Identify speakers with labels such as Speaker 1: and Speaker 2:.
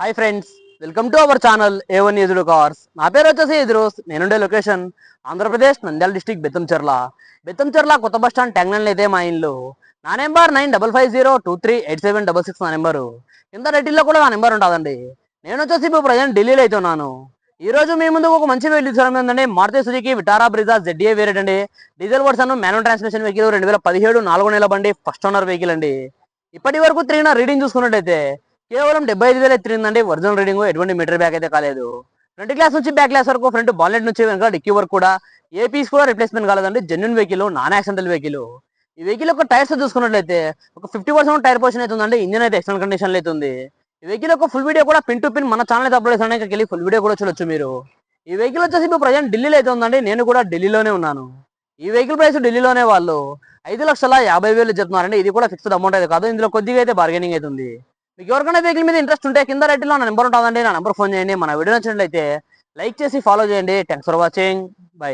Speaker 1: Hi friends welcome to our channel A one ఎదురు cars నా పేరు వచ్చేసి ఎదురోస్ నేనుండే లొకేషన్ ఆంధ్రప్రదేశ్ నంద్యాల డిస్టిక్ బెత్తంచెర్ల. బెత్తంచెర్ల కొత్త బస్ స్టాండ్ ట్యాంగ్లైన్లో అయితే మా ఇల్లు. నా number nine double five zero two three eight seven double six నా నెంబరు కింద రెడ్డిల్లో కూడా నా నెంబర్ ఉంటుందండి నేను వచ్చేసి ఇప్పుడు ప్రజెంట్ ఢిల్లీలో అయితే ఉన్నాను ఈ రోజు మీ ముందు ఒక మంచి వెహికల్ తీసుకురావడం ఏంటంటే Maruti Suzuki Vitara Brezza ZA variant అండి. Diesel version manual transmission vehicle రెండు వేల పదిహేడు నాలుగు నెల బండి ఫస్ట్ ఓనర్ వెహికల్ అండి. ఇప్పటి వరకు త్రీ రీడింగ్ చూసుకున్నట్టయితే కేవలం డెబ్బై ఐదు వేలు ఎత్తిందండి ఒరిజినల్ రీడింగ్ ఎటువంటి మీటర్ బ్యాక్ అయితే కాలేదు. ఫ్రంట్ గ్లాస్ నుంచి బ్యాక్ గ్లాస్ వరకు ఫ్రంట్ బాలెట్ నుంచి వెనక డిక్కీ వరకు కూడా ఏ పీస్ కూడా రిప్లేస్మెంట్ కాలేదండి. Genuine vehicle non accidental vehicle. ఈ వెహికల్ యొక్క టైర్స్ చూసుకున్నట్లయితే ఒక ఫిఫ్టీ పర్సెంట్ టైర్ పోర్షన్ అయితే ఉందండి. ఇంజిన్ అయితే ఎక్సలెంట్ కండిషన్ అవుతుంది అయితే ఉంది. ఈ వెహికల్ యొక్క ఫుల్ వీడియో కూడా పిన్ టు పిన్ మన ఛానల్ అయితే అప్లోడ్ చేసాను వెళ్ళి ఫుల్ వీడియో కూడా చూడొచ్చు మీరు. ఈ వెహికల్ వచ్చేసి ఇప్పుడు ప్రజెంట్ ఢిల్లీలో అయితే ఉందండి. నేను కూడా ఢిల్లీలోనే ఉన్నాను. ఈ వెహికల్ ప్రైస్ ఢిల్లీలోనే వాళ్ళు ఐదు లక్షల యాభై వేలు చెప్తున్నారండి. ఇది కూడా ఫిక్స్డ్ అమౌంట్ అయితే కాదు. ఇందులో కొద్దిగా అయితే బార్గెనింగ్ అవుతుంది మీకు ఎవరికైనా వెహికల్ మీద ఇంట్రెస్ట్ ఉంటే కింద రైట్లో నా నెంబర్ ఉంటుందండి. నా నెంబర్ ఫోన్ చేయండి. మన వీడియో నచ్చినట్లయితే లైక్ చేసి ఫాలో చేయండి. Thanks for watching bye